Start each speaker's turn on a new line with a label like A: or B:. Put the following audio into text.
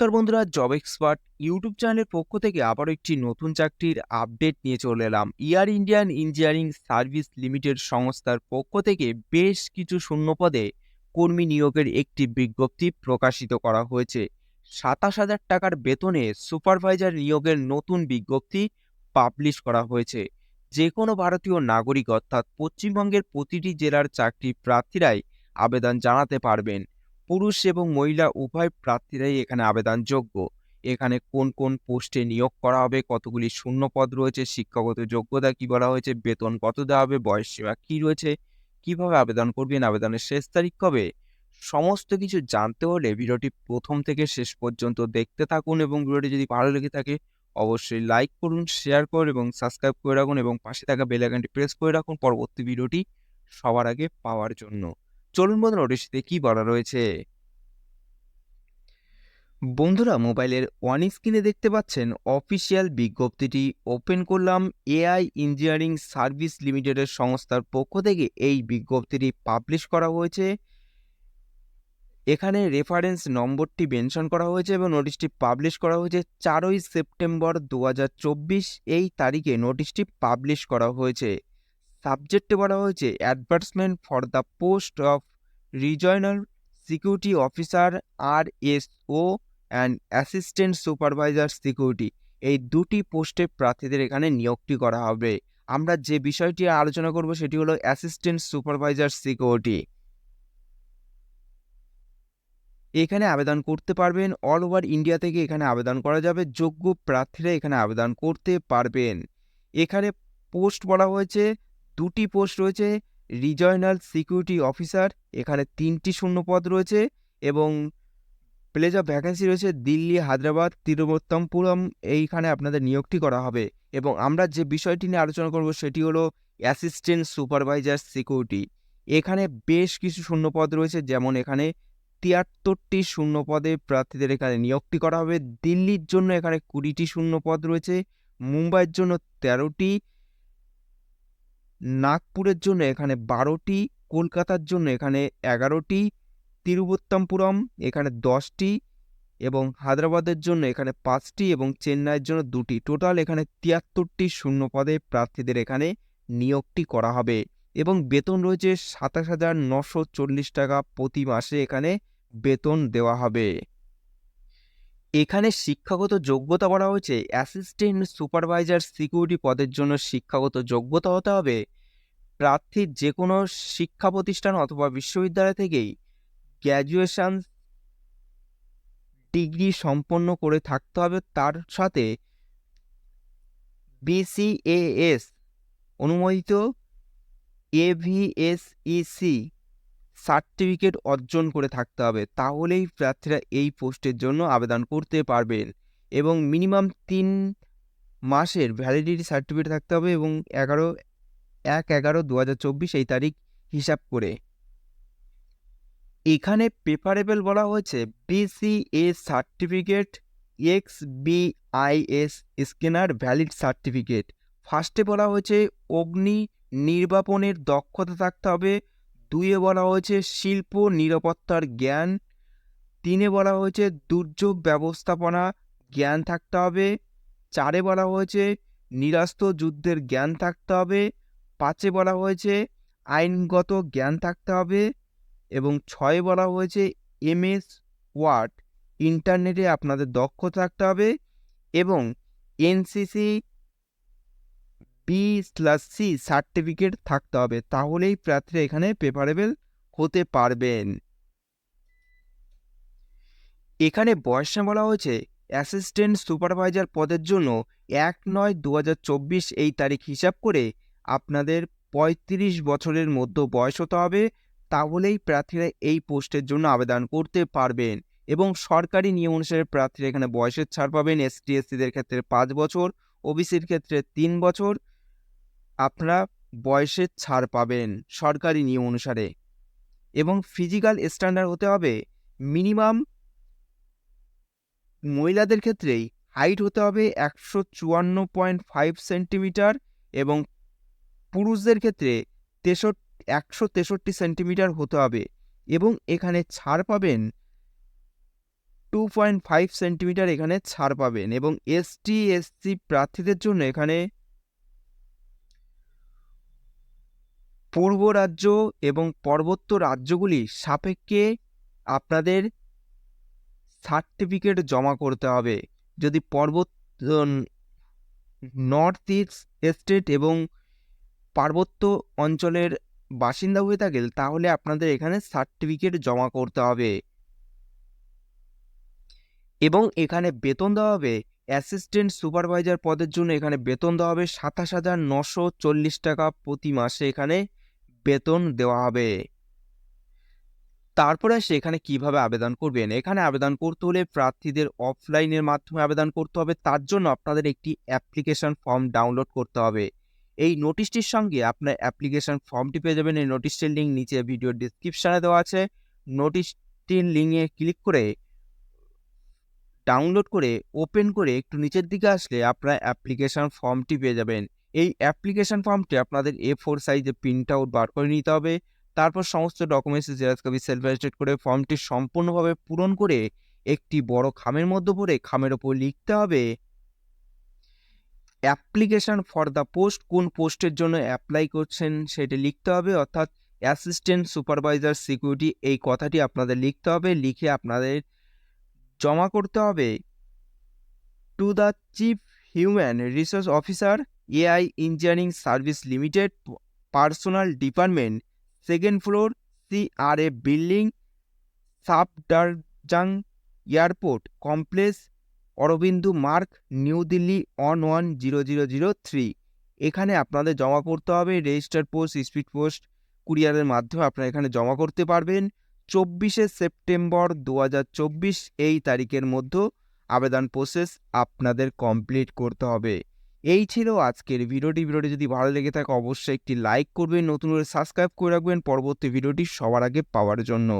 A: নমস্কার বন্ধুরা job expert YouTube চ্যানেলের পক্ষ থেকে আবারও একটি নতুন চাকরির আপডেট নিয়ে চলে এলাম। Air Indian engineering service limited সংস্থার পক্ষ থেকে বেশ কিছু শূন্যপদে কর্মী নিয়োগের একটি বিজ্ঞপ্তি প্রকাশিত করা হয়েছে। সাতাশ হাজার টাকার বেতনে সুপারভাইজার নিয়োগের নতুন বিজ্ঞপ্তি পাবলিশ করা হয়েছে। যে কোনো ভারতীয় নাগরিক অর্থাৎ পশ্চিমবঙ্গের প্রতিটি জেলার চাকরি প্রার্থীরাই আবেদন জানাতে পারবেন। পুরুষ এবং মহিলা উভয় প্রার্থীরাই এখানে আবেদনযোগ্য। এখানে কোন কোন পোস্টে নিয়োগ করা হবে, কতগুলি শূন্য পদ রয়েছে, শিক্ষাগত যোগ্যতা কি বলা হয়েছে, বেতন কত দেওয়া হবে, বয়স সীমা কি রয়েছে, কীভাবে আবেদন করবেন, আবেদনের শেষ তারিখ কবে? সমস্ত কিছু জানতে হলে ভিডিওটি প্রথম থেকে শেষ পর্যন্ত দেখতে থাকুন এবং ভিডিওটি যদি ভালো লেগে থাকে, অবশ্যই লাইক করুন শেয়ার করুন এবং সাবস্ক্রাইব করে রাখুন এবং পাশে থাকা বেল আইকনটি প্রেস করে রাখুন পরবর্তী ভিডিওটি সবার আগে পাওয়ার জন্য। চলুন বন্ধুরা নোটিশটিতে কি বলা রয়েছে? বন্ধুরা মোবাইলের ওয়ান স্ক্রিনে দেখতে পাচ্ছেন অফিসিয়াল বিজ্ঞপ্তিটি। ওপেন করলাম এআই ইঞ্জিনিয়ারিং সার্ভিস লিমিটেডের সংস্থার পক্ষ থেকে এই বিজ্ঞপ্তিটি পাবলিশ করা হয়েছে। এখানে রেফারেন্স নম্বরটি মেনশন করা হয়েছে এবং নোটিশটি পাবলিশ করা হয়েছে চারই সেপ্টেম্বর দু হাজার চব্বিশ। এই তারিখে নোটিশটি পাবলিশ করা হয়েছে। সাবজেক্টে বলা হয়েছে advertisement for the post of regional security officer R S O and assistant supervisor security এই দুটি পোস্টে প্রার্থীদের এখানে নিয়োগটি করা হবে। আমরা যে বিষয়টি আলোচনা করব সেটি হলো অ্যাসিস্ট্যান্ট সুপারভাইজার সিকিউরিটি এখানে আবেদন করতে পারবেন অল ওভার ইন্ডিয়া থেকে এখানে আবেদন করা যাবে, যোগ্য প্রার্থীরা এখানে আবেদন করতে পারবেন। এখানে পোস্ট বলা হয়েছে দুটি পোস্ট রয়েছে রিজনাল সিকিউরিটি অফিসার, এখানে তিনটি শূন্যপদ রয়েছে এবং প্লেজ অফ ভ্যাকেন্সি রয়েছে দিল্লি, হায়দ্রাবাদ তিরুবত্তমপুরম এইখানে আপনাদের নিয়োগটি করা হবে এবং আমরা যে বিষয়টি নিয়ে আলোচনা করব সেটি হলো অ্যাসিস্ট্যান্ট সুপারভাইজার সিকিউরিটি। এখানে বেশ কিছু শূন্যপদ রয়েছে, যেমন এখানে তিয়াত্তরটি শূন্যপদে প্রার্থীদের এখানে নিয়োগটি করা হবে, দিল্লির জন্য এখানে কুড়িটি শূন্যপদ রয়েছে, মুম্বাইয়ের জন্য তেরোটি নাগপুরের জন্য এখানে বারোটি, কলকাতার জন্য এখানে এগারোটি, তিরুবত্তমপুরম এখানে দশটি এবং হায়দ্রাবাদের জন্য এখানে পাঁচটি এবং চেন্নাইয়ের জন্য দুটি। টোটাল এখানে তিয়াত্তরটি শূন্য পদে প্রার্থীদের এখানে নিয়োগটি করা হবে এবং বেতন রয়েছে সাতাশ হাজার নশো চল্লিশ টাকা প্রতি মাসে এখানে বেতন দেওয়া হবে। এখানে শিক্ষাগত যোগ্যতা বলা হয়েছে। অ্যাসিস্ট্যান্ট সুপারভাইজার সিকিউরিটি পদের জন্য শিক্ষাগত যোগ্যতা হতে হবে। প্রার্থীর যে কোনো শিক্ষা প্রতিষ্ঠান অথবা বিশ্ববিদ্যালয় থেকেই গ্র্যাজুয়েশন ডিগ্রি সম্পন্ন করে থাকতে হবে। তার সাথে বিসিএএস অনুমোদিত এভিএসইসি সার্টিফিকেট অর্জন করে থাকতে হবে। তাহলেই প্রার্থীরা এই পোস্টের জন্য আবেদন করতে পারবেন এবং মিনিমাম তিন মাসের ভ্যালিডিটি সার্টিফিকেট থাকতে হবে এবং এগারো, এক এগারো দু হাজার চব্বিশ এই তারিখ হিসাব করে। এখানে প্রেফারেবল বলা হয়েছে BCA certificate X BIS scanner valid certificate ফার্স্টে বলা হয়েছে অগ্নি নির্বাপনের দক্ষতা থাকতে হবে দুইয়ে বলা হয়েছে শিল্প, নিরাপত্তার জ্ঞান। তিনে বলা হয়েছে দুর্যোগ ব্যবস্থাপনা, জ্ঞান থাকতে হবে। চারে বলা হয়েছে নিরাস্ত যুদ্ধের জ্ঞান থাকতে হবে। পাঁচে বলা হয়েছে আইনগত জ্ঞান থাকতে হবে। এবং ছয়ে বলা হয়েছে এমএস ওয়ার্ড, ইন্টারনেটে আপনাদের দক্ষ থাকতে হবে। এবং NCC B slash C certificate থাকতে হবে। তাহলেই প্রার্থীরা এখানে প্রেফারেবল হতে পারবেন। এখানে বয়সে বলা হয়েছে অ্যাসিস্ট্যান্ট সুপারভাইজার পদের জন্য এক নয় দু এই তারিখ হিসাব করে আপনাদের পঁয়ত্রিশ বছরের মধ্যে বয়স হতে হবে। তাহলেই প্রার্থীরা এই পোস্টের জন্য আবেদন করতে পারবেন এবং সরকারি নিয়ম অনুসারে প্রার্থীরা এখানে বয়সের ছাড় পাবেন। এসটি ক্ষেত্রে পাঁচ বছর ওবিসির ক্ষেত্রে তিন বছর আপনারা বয়সের ছাড় পাবেন সরকারি নিয়ম অনুসারে। এবং ফিজিক্যাল স্ট্যান্ডার্ড হতে হবে মিনিমাম মহিলাদের ক্ষেত্রেই হাইট হতে হবে একশো চুয়ান্ন পয়েন্ট ফাইভ সেন্টিমিটার এবং পুরুষদের ক্ষেত্রে একশো তেষট্টি সেন্টিমিটার হতে হবে। এবং এখানে ছাড় পাবেন টু পয়েন্ট ফাইভ সেন্টিমিটার এখানে ছাড় পাবেন এবং এসটি এসসি প্রার্থীদের জন্য এখানে পূর্ব রাজ্য এবং পর্বত্য রাজ্যগুলি সাপেক্ষে আপনাদের সার্টিফিকেট জমা করতে হবে। যদি পর্বত নর্থ ইস্ট স্টেট এবং পার্বত্য অঞ্চলের বাসিন্দা হয়ে থাকেন, তাহলে আপনাদের এখানে সার্টিফিকেট জমা করতে হবে। এবং এখানে বেতন দেওয়া হবে। অ্যাসিস্ট্যান্ট সুপারভাইজার পদের জন্য এখানে বেতন দেওয়া হবে সাতাশ হাজার নশো চল্লিশ টাকা প্রতি মাসে। এখানে বেতন দেওয়া হবে। তারপরে আসে এখানে কীভাবে আবেদন করবেন? এখানে আবেদন করতে হলে প্রার্থীদের অফলাইনের মাধ্যমে আবেদন করতে হবে। তার জন্য আপনাদের একটি অ্যাপ্লিকেশন ফর্ম ডাউনলোড করতে হবে। এই নোটিশটির সঙ্গে আপনার অ্যাপ্লিকেশন ফর্মটি পেয়ে যাবেন। এই নোটিশটির লিঙ্ক নিচে ভিডিও ডিসক্রিপশানে দেওয়া আছে। নোটিশটির লিঙ্কে ক্লিক করে ডাউনলোড করে ওপেন করে একটু নিচের দিকে আসলে আপনার অ্যাপ্লিকেশন ফর্মটি পেয়ে যাবেন। এই অ্যাপ্লিকেশন ফর্মটি আপনাদের এ ফোর সাইজে প্রিন্ট আউট বার করে নিতে হবে। তারপর সমস্ত documents xerox copy self attested করে ফর্মটি সম্পূর্ণভাবে পূরণ করে একটি বড় খামের মধ্যে পড়ে খামের ওপর লিখতে হবে অ্যাপ্লিকেশন ফর দ্য পোস্ট কোন পোস্টের জন্য অ্যাপ্লাই করছেন সেটি লিখতে হবে, অর্থাৎ অ্যাসিস্ট্যান্ট সুপারভাইজার সিকিউরিটি এই কথাটি আপনাদের লিখতে হবে, লিখে আপনাদের জমা করতে হবে। To the chief human resource officer AI engineering service limited, personal department, second floor, CRA building Safdarjung airport, complex, Aurobindo Marg, New Delhi one one zero zero zero three এখানে আপনাদের জমা করতে হবে রেজিস্টার পোস্ট স্পিড পোস্ট কুরিয়ারের মাধ্যমে আপনারা এখানে জমা করতে পারবেন। চব্বিশে সেপ্টেম্বর দু হাজার চব্বিশ, এই তারিখের মধ্যে আবেদন প্রসেস আপনাদের কমপ্লিট করতে হবে। এই ছিল আজকের ভিডিওটি। ভিডিওটি যদি ভালো লেগে থাকে, অবশ্যই একটি লাইক করবেন, নতুন করে সাবস্ক্রাইব করে রাখবেন। পরবর্তী ভিডিওটি সবার আগে পাওয়ার জন্য।